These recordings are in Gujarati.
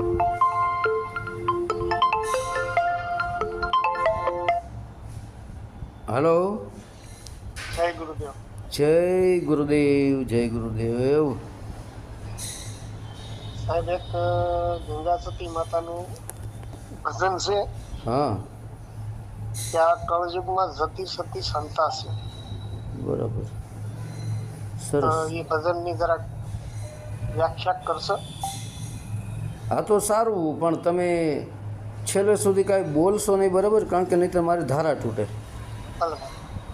હલો. જય ગુરુદેવ. જય ગુરુદેવ જય ગુરુદેવ. સાહેબ એક ગંગા સતી માતાનું ભજન છે. હા. ત્યાં કળયુગમાં જતી સતી સંતા છે. બરાબર. સરસ. એ ભજનની જરાક વ્યાખ્યા કરશો? હા તો સારું પણ તમે છેલ્લે સુધી કાંઈ બોલશો નહીં બરાબર? કારણ કે નહીં તો મારી ધારા તૂટે.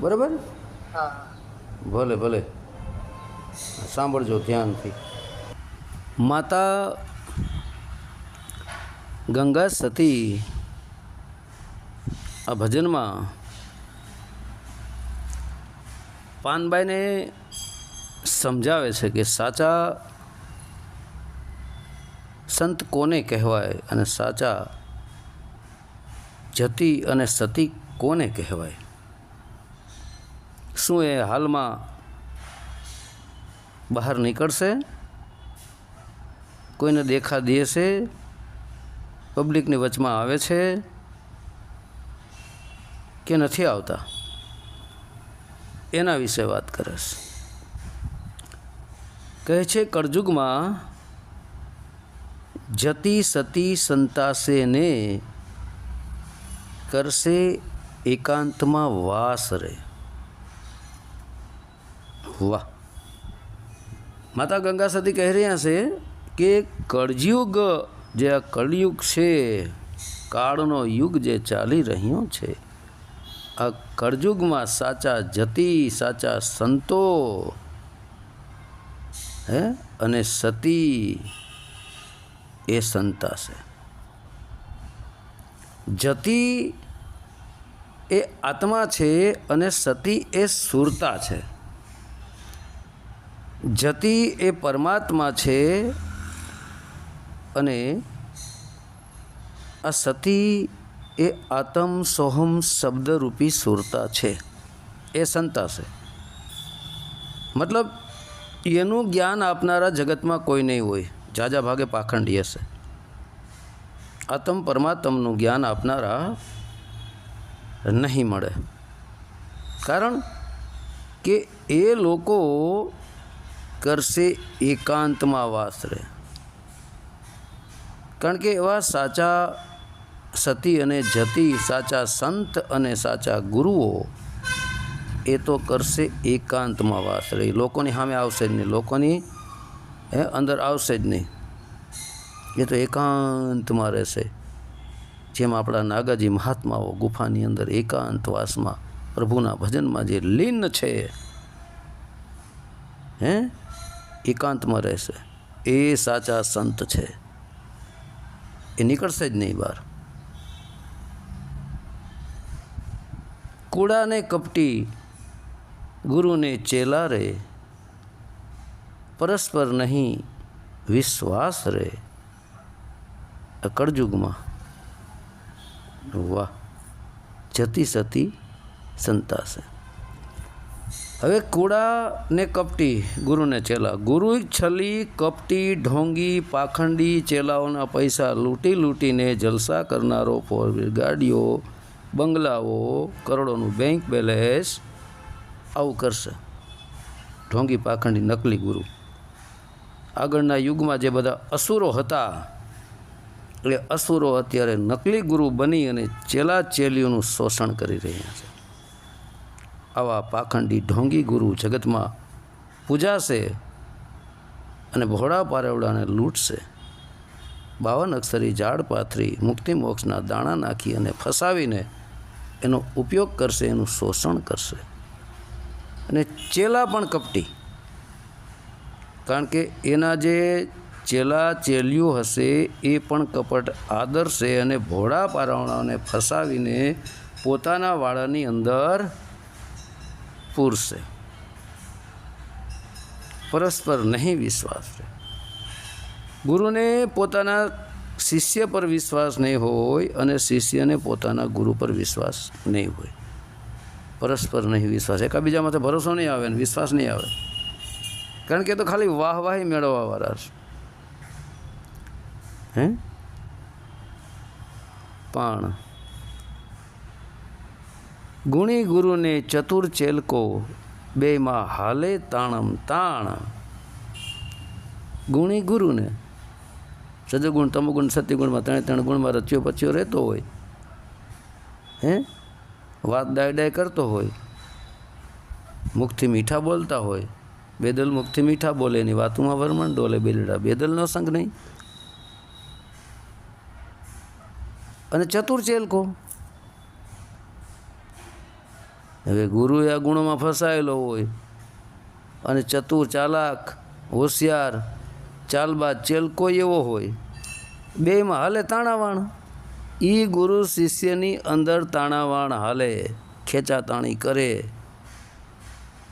બરાબર? ભલે ભલે. સાંભળજો ધ્યાનથી. માતા ગંગા સતી આ ભજનમાં પાનબાઈને સમજાવે છે કે સાચા સંત કોને કહેવાય અને સાચા જતી અને સતી કોને કહેવાય? શું એ હાલમાં બહાર નીકળશે? કોઈને દેખા દે છે પબ્લિકની વચમાં આવે છે કે નથી આવતા? એના વિશે વાત કરે છે કહે છે, કળજુગમાં જતી સતી સંતાસેને કરશે એકાંતમાં વાસ રે. વાહ. માતા ગંગા સતી કહી રહ્યા છે કે કળયુગ જે આ કળયુગ છે, કાળનો યુગ જે ચાલી રહ્યો છે, આ કળયુગમાં સાચા જતી, સાચા સંતો, હે? અને સતી એ સંતા છે. જતી એ આત્મા છે અને સતી એ સુરતા છે. જતી એ પરમાત્મા છે અને આ સતી એ આતમ સોહમ શબ્દરૂપી સુરતા છે. એ સંતા છે. મતલબ એનું જ્ઞાન આપનારા જગતમાં કોઈ નહીં હોય. જાજા ભાગે પાખંડી હશે. આતમ પરમાત્મનું જ્ઞાન આપનારા નહીં મળે. કારણ કે એ લોકો કરશે એકાંતમાં વાસ રહે. કારણ કે એવા સાચા સતી અને જતી, સાચા સંત અને સાચા ગુરુઓ એ તો કરશે એકાંતમાં વાસ રહે. લોકોની સામે આવશે જ નહીં. લોકોની હે, અંદર આવશે જ નહીં. એ તો એકાંતમાં રહેશે. જેમ આપણા નાગાજી મહાત્માઓ ગુફાની અંદર એકાંતવાસમાં પ્રભુના ભજનમાં જે લીન છે, હે, એકાંતમાં રહેશે. એ સાચા સંત છે. એ નીકળશે જ નહીં બહાર. કુડાને કપટી, ગુરુને ચેલા રે પરસ્પર નહીં વિશ્વાસ રહે. કળજુગમાં. વાહ. જતી સતી સંતાશે હવે કુડા ને કપટી ગુરુને ચેલા. ગુરુ છલી, કપટી, ઢોંગી, પાખંડી, ચેલાઓના પૈસા લૂંટી લૂંટીને જલસા કરનારો ફોર ગાડીઓ, બંગલાઓ, કરોડોનું બેંક બેલેન્સ આવું કરશે. ઢોંગી, પાખંડી, નકલી ગુરુ. આગળના યુગમાં જે બધા અસુરો હતા, એ અસુરો અત્યારે નકલી ગુરુ બની અને ચેલા ચેલીઓનું શોષણ કરી રહ્યા છે. આવા પાખંડી ઢોંગી ગુરુ જગતમાં પૂજાશે અને ભોળા પારેવડાને લૂંટશે. બાવન અક્ષરી ઝાડ પાથરી મુક્તિ મોક્ષના દાણા નાખી અને ફસાવીને એનો ઉપયોગ કરશે, એનું શોષણ કરશે. અને ચેલા પણ કપટી. કારણ કે એના જે ચેલા ચેલિયું હશે એ પણ કપટ આદરશે અને ભોળા પારાવણાઓને ફસાવીને પોતાના વાળાની અંદર પૂરશે. પરસ્પર નહીં વિશ્વાસ રહે. ગુરુને પોતાના શિષ્ય પર વિશ્વાસ નહીં હોય અને શિષ્યને પોતાના ગુરુ પર વિશ્વાસ નહીં હોય. પરસ્પર નહીં વિશ્વાસ. એકાબીજા માથે ભરોસો નહીં આવે ને વિશ્વાસ નહીં આવે. કારણ કે તો ખાલી વાહવાહી મેળવવાવાળા છે. હે? પણ ગુણી ગુરુને ચતુર ચેલકો બેમાં હાલે તાણમ તાણ. ગુણી ગુરુને સજગુણ તમગુણ, સત્યગુણમાં ત્રણે ત્રણ ગુણમાં રચ્યો પચ્યો રહેતો હોય. હે? વાત ડાય ડાય કરતો હોય. મુખથી મીઠા બોલતા હોય. બેદલ મુખથી મીઠા બોલે એની વાતુમાં વર્મણ ડોલે બેલડા. બેદલનો સંગ નહીં. અને ચતુર ચેલકો. હવે ગુરુ એ આ ગુણોમાં ફસાયેલો હોય. અને ચતુર, ચાલાક, હોશિયાર ચાલબાદ ચેલકો એવો હોય. બેમાં હાલે તાણાવાણ. એ ગુરુ શિષ્યની અંદર તાણાવાણ હાલે, ખેંચાતાણી કરે.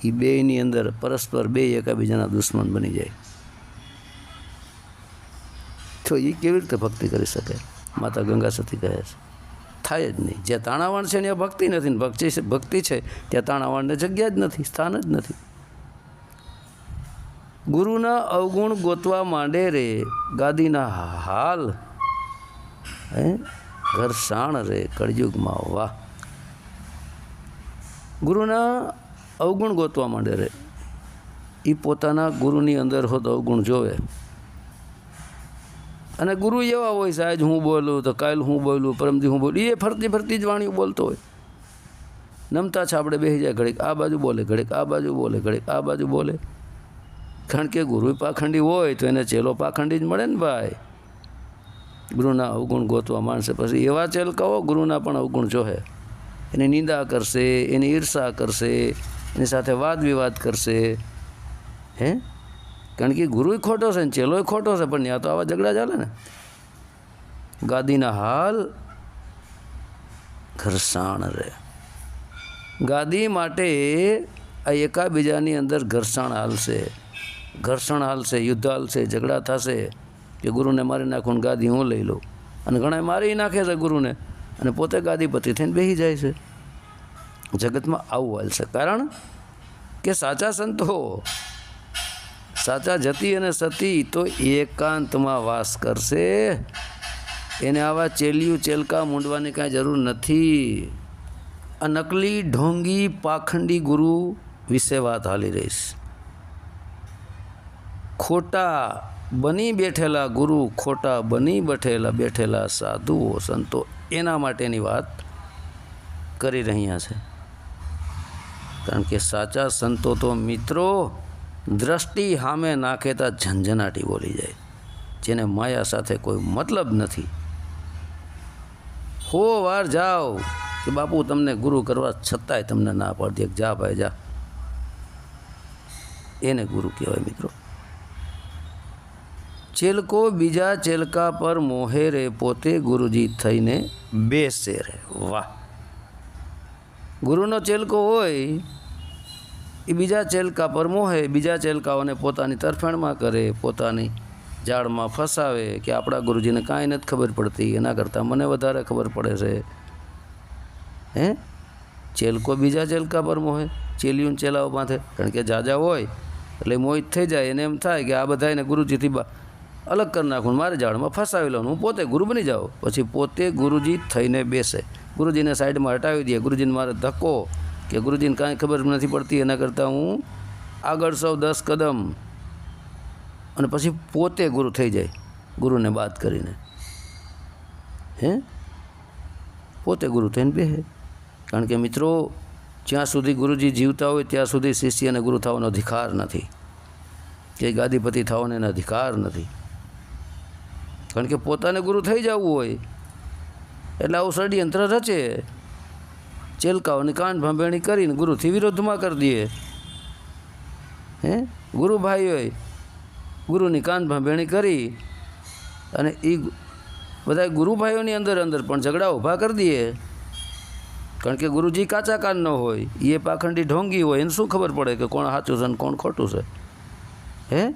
એ બેની અંદર પરસ્પર બે એકાબીજાના દુશ્મન બની જાય. તો એ કેવી રીતે ભક્તિ કરી શકે? માતા ગંગા સતી કહે છે. થાય જ નહીં. જ્યાં તાણાવાણ છે ત્યાં ભક્તિ નથી ભક્તિ છે ભક્તિ છે, ત્યાં તાણાવાણને જગ્યા જ નથી, સ્થાન જ નથી. ગુરુના અવગુણ ગોતવા માંડે રે, ગાદીના હાલ. હે? ઘરસાણ રે, કળયુગમાં વાહ. ગુરુના અવગુણ ગોતવા માંડે રહે એ પોતાના ગુરુની અંદર હોત અવગુણ જોવે. અને ગુરુ એવા હોય છે હું બોલું તો કાલ હું બોલું પરમથી હું બોલું એ ફરતી ફરતી જ વાણી બોલતો હોય. નમતા છાપડે બેસી જાય ઘડીક, આ બાજુ બોલે, ઘડીક આ બાજુ બોલે, ઘડીક આ બાજુ બોલે. કારણ કે ગુરુ પાખંડી હોય તો એને ચેલો પાખંડી જ મળે ને ભાઈ. ગુરુના અવગુણ ગોતવા માણસે પછી એવા ચેલકાઓ ગુરુના પણ અવગુણ જોહે. એની નિંદા કરશે, એની ઈર્ષા કરશે. એની સાથે વાદ વિવાદ કરશે. હે? કારણ કે ગુરુય ખોટો છે ને ચેલોય ખોટો છે, પણ ત્યાં તો આવા ઝઘડા ચાલે ને. ગાદીના હાલ ઘરસાણ રહે. ગાદી માટે આ એકાબીજાની અંદર ઘર્ષણ હાલશે. ઘર્ષણ હાલશે, યુદ્ધ હાલશે, ઝઘડા થશે કે ગુરુને મારી નાખું ગાદી હું લઈ લઉં. અને ઘણા મારી નાખે છે ગુરુને. અને પોતે ગાદીપતિ થઈને બેસી જાય છે. જગતમાં આવું હાલશે કારણ કે સાચા સંતો સાચા જતી અને સતી તો એકાંતમાં વાસ કરશે. એને આવા ચેલિયું ચેલકા મૂંડવાની કાંઈ જરૂર નથી. આ નકલી ઢોંગી પાખંડી ગુરુ વિશે વાત હાલી રહીશ ખોટા બની બેઠેલા ગુરુ, ખોટા બની બેઠેલા બેઠેલા સાધુઓ, સંતો એના માટેની વાત કરી રહ્યા છે. કારણ કે સાચા સંતો તો મિત્રો દ્રષ્ટિ સામે નાખે તા ઝંઝનાટી બોલી જાય. જેને માયા સાથે કોઈ મતલબ નથી. હો વાર જાઓ કે બાપુ તમને ગુરુ કરવા છતાંય તમને ના પાડતી. જા ભાઈ, જા. એને ગુરુ કહેવાય મિત્રો. ચેલકો બીજા ચેલકા પર મોહેરે પોતે ગુરુજી થઈને બેસે રે વાહ. ગુરુનો ચેલકો હોય, એ બીજા ચેલકા પર મોહે, બીજા ચેલકાઓને પોતાની તરફેણમાં કરે, પોતાની જાળમાં ફસાવે, કે આપણા ગુરુજીને કાંઈ નથી ખબર પડતી, એના કરતાં મને વધારે ખબર પડે છે. હે? ચેલકો બીજા ચેલકા પર મોહે ચેલિયું ચેલાઓ માથે કારણ કે જાજા હોય, એટલે મોહિત થઈ જાય, એને એમ થાય કે આ બધાને ગુરુજીથી બા અલગ કરી નાખું મારે જાળમાં ફસાવી લઉં હું પોતે ગુરુ બની જાઉં. પછી પોતે ગુરુજી થઈને બેસે. ગુરુજીને સાઈડમાં હટાવી દે. ગુરુજીને મારે ધક્કો કે ગુરુજીને કાંઈ ખબર નથી પડતી. એના કરતાં હું આગળ સૌ દસ કદમ અને પછી પોતે ગુરુ થઈ જાય. ગુરુને બાદ કરીને. હે? પોતે ગુરુ થઈને બેસે કારણ કે મિત્રો, જ્યાં સુધી ગુરુજી જીવતા હોય ત્યાં સુધી શિષ્યને ગુરુ થવાનો અધિકાર નથી. કે ગાદીપતિ થવાનો એનો અધિકાર નથી. કારણ કે પોતાને ગુરુ થઈ જવું હોય એટલે આવું ષડયંત્ર રચે. ચેલકાઓની કાન ભાંભેણી કરીને ગુરુથી વિરોધમાં કરી દઈએ હે? ગુરુ ભાઈઓએ ગુરુની કાન ભાંભેણી કરી અને એ બધા ગુરુભાઈઓની અંદર અંદર પણ ઝઘડા ઊભા કરી દઈએ કારણ કે ગુરુજી કાચા કાન ન હોય એ પાખંડી ઢોંગી હોય, એને શું ખબર પડે કે કોણ સાચું છે ને કોણ ખોટું છે? હે?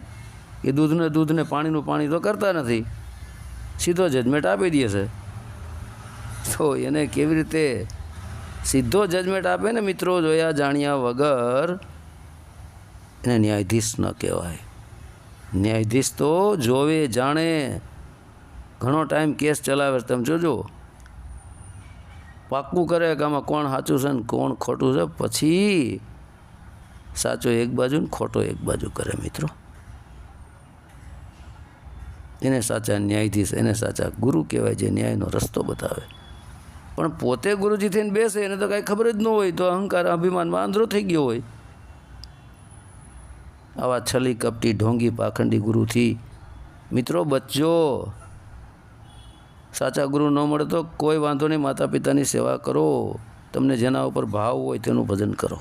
એ દૂધને દૂધને પાણીનું પાણી તો કરતા નથી. સીધો જજમેન્ટ આપી દે છે. તો એને કેવી રીતે સીધો જજમેન્ટ આપે ને મિત્રો જોયા જાણ્યા વગર એને ન્યાયાધીશ ન કહેવાય. ન્યાયાધીશ તો જોવે, જાણે, ઘણો ટાઈમ કેસ ચલાવે તમે જોજો. પાક્કું કરે કે આમાં કોણ સાચું છે ને કોણ ખોટું છે. પછી સાચો એક બાજુ ને ખોટો એક બાજુ કરે મિત્રો. એને સાચા ન્યાયાધીશ, એને સાચા ગુરુ કહેવાય, જે ન્યાયનો રસ્તો બતાવે. પણ પોતે ગુરુજી થઈને બેસે એને તો કાંઈ ખબર જ ન હોય તો અહંકાર અભિમાનમાં આંધળો થઈ ગયો હોય. આવા છલી કપટી ઢોંગી પાખંડી ગુરુથી, મિત્રો બચજો. સાચા ગુરુ ન મળે તો કોઈ વાંધો નહીં માતા પિતાની સેવા કરો. તમને જેના ઉપર ભાવ હોય તેનું ભજન કરો.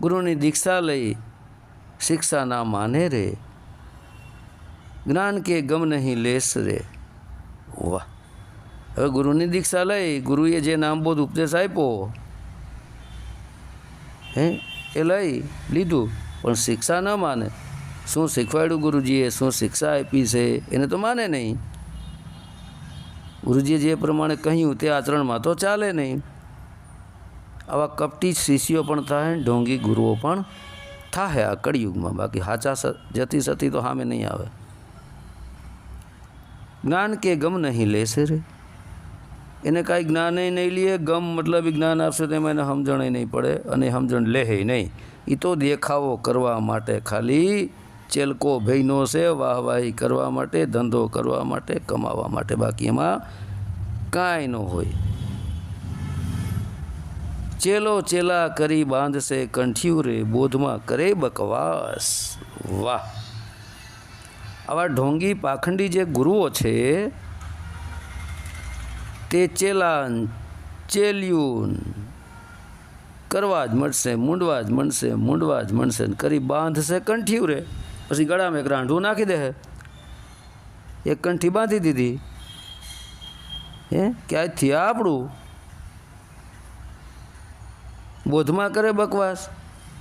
ગુરુની દીક્ષા લઈ શિક્ષા ના માને રે. જ્ઞાન કે ગમ નહીં લેસ રે. વાહ. હવે ગુરુની દીક્ષા લઈ ગુરુએ જે નામબોધ ઉપદેશ આપ્યો, હે, એ લઈ લીધું. પણ શિક્ષા ન માને. શું શીખવાડ્યું ગુરુજીએ? શું શિક્ષા આપી છે? એને તો માને નહીં. ગુરુજીએ જે પ્રમાણે કહ્યું, તે આચરણમાં તો ચાલે નહીં. આવા કપટી શિષ્યો પણ થાય, ઢોંગી ગુરુઓ પણ થાય આ કળિયુગમાં. બાકી હાચા જતી સતી તો સામે નહીં આવે. જ્ઞાન કે ગમ નહીં લેશે રે? એને કાંઈ જ્ઞાન નહીં લઈએ ગમ મતલબ જ્ઞાન આપશે તો એમાં એને સમજણ નહીં પડે અને સમજણ લેહે નહીં. એ તો દેખાવો કરવા માટે ખાલી ચેલકો ભયનો છે, વાહવાહી કરવા માટે, ધંધો કરવા માટે, કમાવા માટે. બાકી એમાં કાંઈ ન હોય. ચેલો ચેલા કરી બાંધશે કંઠિયું રે બોધમાં કરે બકવાસ. વાહ. આવા ઢોંગી પાખંડી જે ગુરુઓ છે ચેલાન, ચેલ્યુન. કરવા જ મળશે, મૂંડવા જ મળશે, મૂંડવા જ મળશે ને કરી બાંધશે કંઠિયું રે. પછી ગળામાં એક રાંઢું નાખી દે એક કંઠી બાંધી દીધી. હે કે આજથી આપણું. બોધમાં કરે બકવાસ.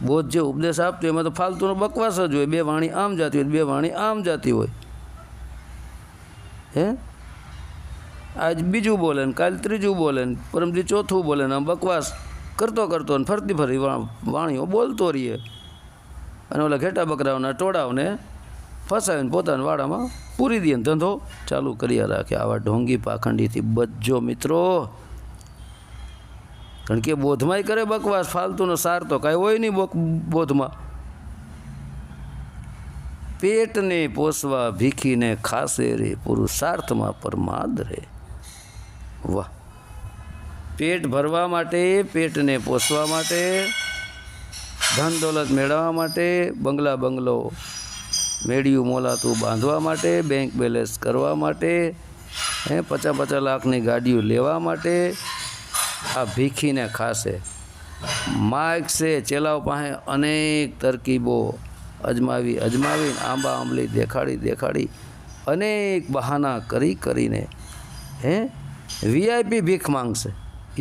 બોધ જે ઉપદેશ આપતો એમાં તો ફાલતુનો બકવાસ જ હોય. બે વાણી આમ જાતી હોય બે વાણી આમ જાતી હોય. હે? આજ બીજું બોલે ને કાલ ત્રીજું બોલે ને પરમથી ચોથું બોલે ને આમ બકવાસ કરતો કરતો ને ફરતી ફરી વાણીઓ બોલતો રહીએ. અને ઓલા ઘેટા બકરાઓના ટોળાઓને ફસાવીને પોતાના વાડામાં પૂરી દઈએ ધંધો ચાલુ કર્યા રાખે. આવા ઢોંગી પાખંડીથી બચજો મિત્રો. કારણ કે બોધમાંય કરે બકવાસ, ફાલતુનો સાર તો કાંઈ હોય નહીં બોધમાં. પેટને પોસવા ભીખીને ખાસે રે, પુરુષાર્થમાં પરમાદ રે. વાહ. પેટ ભરવા માટે, પેટને પોસવા માટે, ધન દોલત મેળવવા માટે, બંગલા બંગલો, મેળ્યું મોલાતું બાંધવા માટે બેંક બેલેન્સ કરવા માટે, હે, પચાસ પચાસ લાખની ગાડીઓ લેવા માટે, આ ભીખીને ખાશે. છે ચેલાવ પાસે અનેક તરકીબો, અજમાવી અજમાવી, આંબા, આંબલી દેખાડી દેખાડી, અનેક બહાના કરી, કરીને, હે વીઆઈપી ભીખ માંગશે.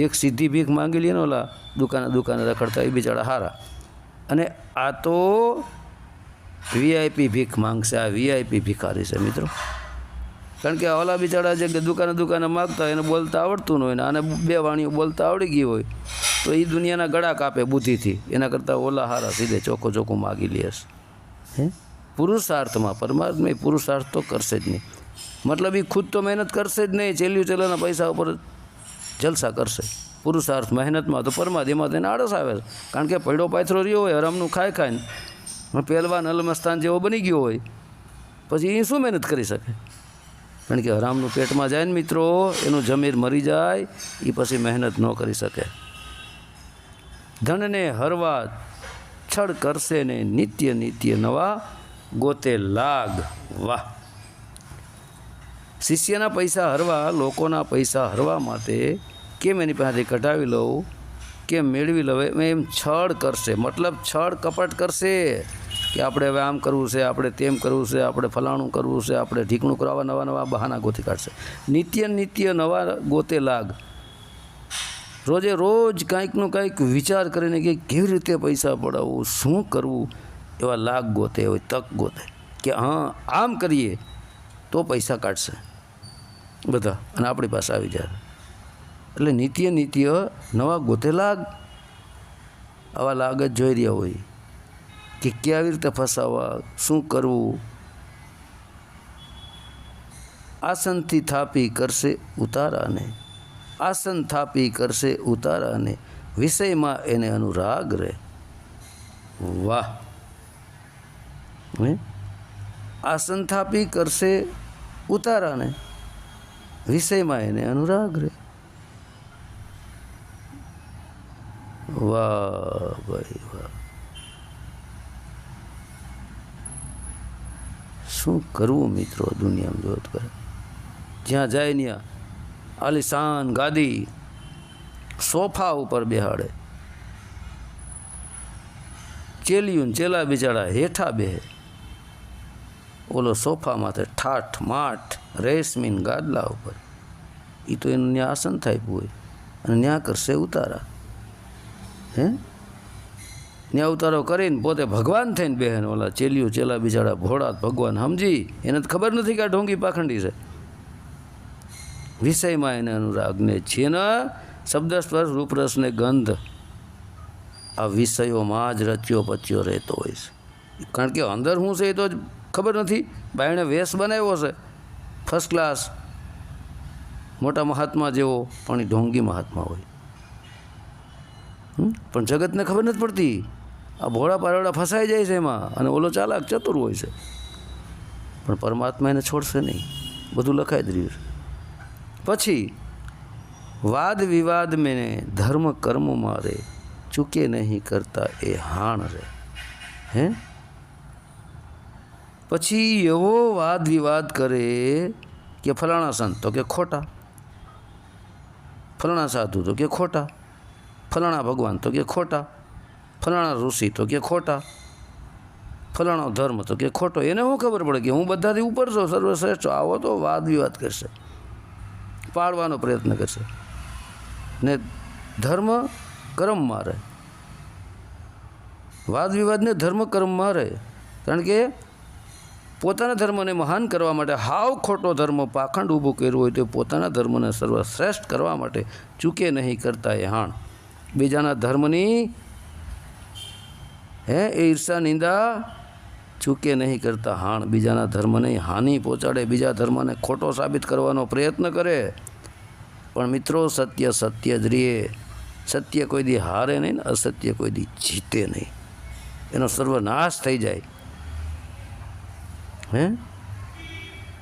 એક સીધી ભીખ માંગી લે ને ઓલા દુકાને દુકાને રખડતા એ બિચારા હારા. અને આ તો વીઆઈપી ભીખ માંગશે, આ વીઆઈપી ભિખારી છે મિત્રો. કારણ કે ઓલા બિચારા જે દુકાને દુકાને માગતા હોય એને બોલતા આવડતું ન હોય ને આને બે વાણીઓ બોલતા આવડી ગઈ હોય, તો એ દુનિયાના ગળા કાપે બુદ્ધિથી. એના કરતાં ઓલા હારા સીધે ચોખ્ખો ચોખ્ખું માગી લેશ હે? પુરુષાર્થમાં, પરમાત્મા પુરુષાર્થ તો કરશે જ નહીં. મતલબ એ ખુદ તો મહેનત કરશે જ નહીં ચેલ્યું ચેલાના પૈસા ઉપર જલસા કરશે. પુરુષાર્થ મહેનતમાં તો પરમાત્મા તેને આળસ આવે છે. કારણ કે પૈડો પાથરો રહ્યો હોય, હરામનું ખાય ખાઈને. પહેલવાન અલમસ્તાન જેવો બની ગયો હોય, પછી એ શું મહેનત કરી શકે? કારણ કે હરામનું પેટમાં જાય ને મિત્રો, એનું જમીર મરી જાય એ પછી મહેનત ન કરી શકે. ધનને હરવા છળ કરશે ને નિત્ય નિત્ય નવા ગોતે લાગ. વાહ. શિષ્યના પૈસા હરવા, લોકોના પૈસા હરવા માટે કેમ એની પાસેથી કઢાવી લઉં, કેમ મેળવી લઉં, એમ એમ છળ કરશે. મતલબ છળ કપટ કરશે કે આપણે હવે આમ કરવું છે, આપણે તેમ કરવું છે, આપણે ફલાણું કરવું છે, આપણે ઢીકણું કરાવવા નવા નવા બહાના ગોતી કાઢશે. નિત્ય નિત્ય નવા ગોતે લાગ. રોજે રોજ કાંઈકનું કાંઈક વિચાર કરીને કે કેવી રીતે પૈસા પડાવવું શું કરવું, એવા લાગ ગોતે હોય તક ગોતે કે હા, આમ કરીએ. તો પૈસા કાઢશે. બધા. અને આપણી પાસે આવી જાય. એટલે નિત્ય નિત્ય નવા ગોતેલા આવા લાગ જ જોઈ રહ્યા હોય કે કેવી રીતે ફસાવવા શું કરવું. આસનથી થાપી કરશે ઉતારાને. આસન થાપી કરશે ઉતારાને. વિષયમાં એને અનુરાગ રહે. વાહ. હે? આસન થાપી કરશે ઉતારાને. વિષયમાં એને અનુરાગ રહે. વાહ ભાઈ વાહ. શું કરવું મિત્રો દુનિયામાં જોત કરે જ્યાં જાય ત્યાં આલિશાન ગાદી સોફા ઉપર બેહાડે. ચેલિયું ચેલા બિચારા હેઠા બેહે. ઓલો સોફા માથે ઠાઠ, માઠ, રેશમીન ગાદલા ઉપર. એ તો એનું ત્યાં આસન થાય હોય. અને ત્યાં કરશે ઉતારા. હે? ત્યાં ઉતારો કરીને પોતે ભગવાન થઈને બહેન ઓલા ચેલિયું ચેલા બિચારા ભોળા ભગવાન સમજી એને તો ખબર નથી કે આ ઢોંગી પાખંડી છે. વિષયમાં એને અનુરાગને છે ને શબ્દ સ્પર્શ રૂપરસ ને ગંધ. આ વિષયોમાં જ રચ્યો પચ્યો રહેતો હોય છે. કારણ કે અંદર શું છે એ તો જ ખબર નથી બાયણે વેશ બનાવ્યો છે ફર્સ્ટ ક્લાસ મોટા મહાત્મા જેવો, પણ એ ઢોંગી મહાત્મા હોય? પણ જગતને ખબર નથી પડતી, આ ભોળા પારોડા ફસાઈ જાય છે એમાં, અને ઓલો ચાલાક ચતુર હોય છે. પણ પરમાત્મા એને છોડશે નહીં, બધું લખાઈ જ રહ્યું છે. પછી, વાદ વિવાદ મેને ધર્મ કર્મ મારે, ચૂકે નહીં કરતા એ હાણ રે. હે? પછી એવો વાદ વિવાદ કરે કે ફલાણા સંત તો કે ખોટા. ફલાણા સાધુ તો કે ખોટા. ફલાણા ભગવાન તો કે ખોટા. ફલાણા ઋષિ તો કે ખોટા. ફલાણો ધર્મ તો કે ખોટો. એને શું ખબર પડે કે હું બધાથી ઉપર છું, સર્વશ્રેષ્ઠ આવો તો વાદ વિવાદ કરશે. પાડવાનો પ્રયત્ન કરશે. ને ધર્મ કર્મમાં રહે. વાદ વિવાદને ધર્મ કર્મમાં રહે. કારણ કે પોતાના ધર્મને મહાન કરવા માટે હાવ ખોટો ધર્મ પાખંડ ઊભું કર્યું હોય તો પોતાના ધર્મને સર્વશ્રેષ્ઠ કરવા માટે ચૂકે નહીં કરતા એ હાણ. બીજાના ધર્મની, હે, એ ઈર્ષા, નિંદા ચૂકે નહીં કરતા હાણ. બીજાના ધર્મને હાનિ પહોંચાડે, બીજા ધર્મને ખોટો સાબિત કરવાનો પ્રયત્ન કરે. પણ મિત્રો, સત્ય સત્ય જ રીએ. સત્ય કોઈ દી હારે નહીં ને અસત્ય કોઈ દી જીતે નહીં. એનો સર્વનાશ થઈ જાય. હે?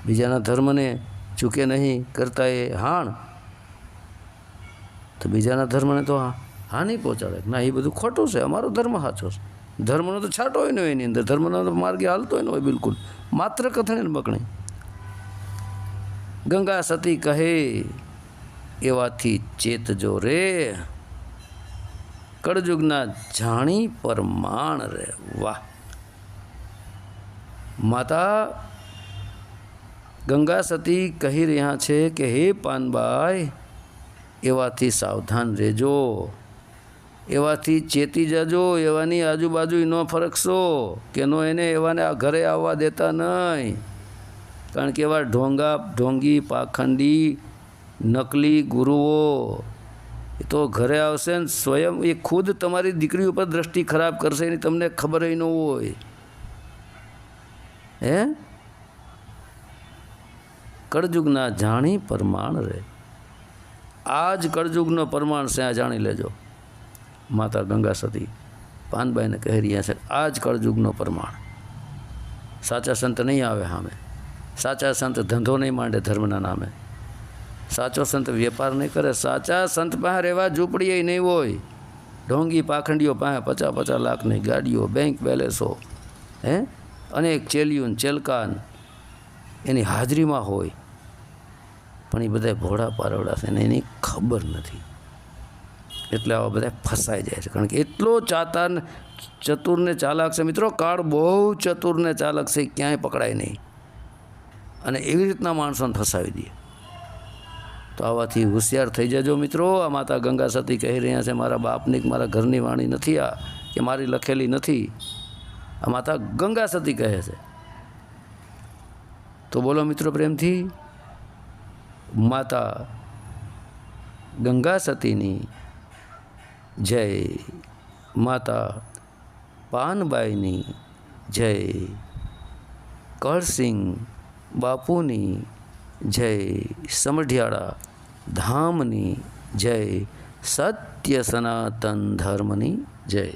બીજાના ધર્મને ચૂકે નહીં કરતા એ હાણ. તો બીજાના ધર્મને તો હાનિ પહોંચાડે. ના, એ બધું ખોટું છે. અમારો ધર્મ સાચો છે. ધર્મનો તો છાંટો હોય ને એની અંદર. ધર્મનો તો માર્ગે હાલતો હોય ને હોય બિલકુલ. માત્ર કથણે બકણી ગંગા સતી કહે, એવાથી ચેતજો રે. કળજુગના જાણી પરમાણ રે. વાહ. માતા, ગંગા સતી કહી રહ્યા છે કે, હે પાનબાઈ, એવાથી સાવધાન રહેજો. એવાથી ચેતી જજો. એવાની આજુબાજુ ન ફરકશો, કે નો એને એવાને આ ઘરે આવવા દેતા નહીં. કારણ કે એવા ઢોંગા, ઢોંગી, પાખંડી, નકલી ગુરુઓ, એ તો ઘરે આવશે ને સ્વયં એ ખુદ તમારી દીકરી ઉપર દ્રષ્ટિ ખરાબ કરશે એની તમને ખબર ન હોય. હે? કળજુગના જાણી પરમાણ રે. આ જ કળજુગનો પરમાણ છે, આ જાણી લેજો. માતા ગંગા સતી, પાનબાઈને કહી રહ્યા છે આ જ કળજુગનો પરમાણ. સાચા સંત નહીં આવે સામે સાચા સંત ધંધો નહીં માંડે ધર્મના નામે. સાચો સંત વેપાર નહીં કરે, સાચા સંત પાસે રહેવા ઝૂંપડીએ નહીં હોય. ઢોંગી પાખંડીઓ પાસે પચાસ પચાસ લાખની ગાડીઓ, બેંક બેલેન્સો. હે? અનેક ચેલિયુન ચેલકાન એની હાજરીમાં હોય, પણ એ બધા ભોળા પારવડા છે ને એની ખબર નથી. એટલે આવા બધા ફસાઈ જાય છે. કારણ કે એટલો ચાતાન ચતુરને ચાલક છે. મિત્રો, કાળ બહુ ચતુરને ચાલાક છે ક્યાંય પકડાય નહીં. અને એવી રીતના માણસોને ફસાવી દે. તો આવાથી હોશિયાર થઈ જજો મિત્રો. આ માતા ગંગા સતી કહી રહ્યા છે, મારા બાપની મારા ઘરની વાણી નથી આ, કે મારી લખેલી નથી. આ માતા ગંગા સતી કહે છે. તો બોલો મિત્રો પ્રેમથી, માતા ગંગા સતીની જય, માતા પાનબાઈની જય, કરસિંહ બાપુની જય, સમઢિયાળા ધામની જય, સત્ય સનાતન ધર્મની જય.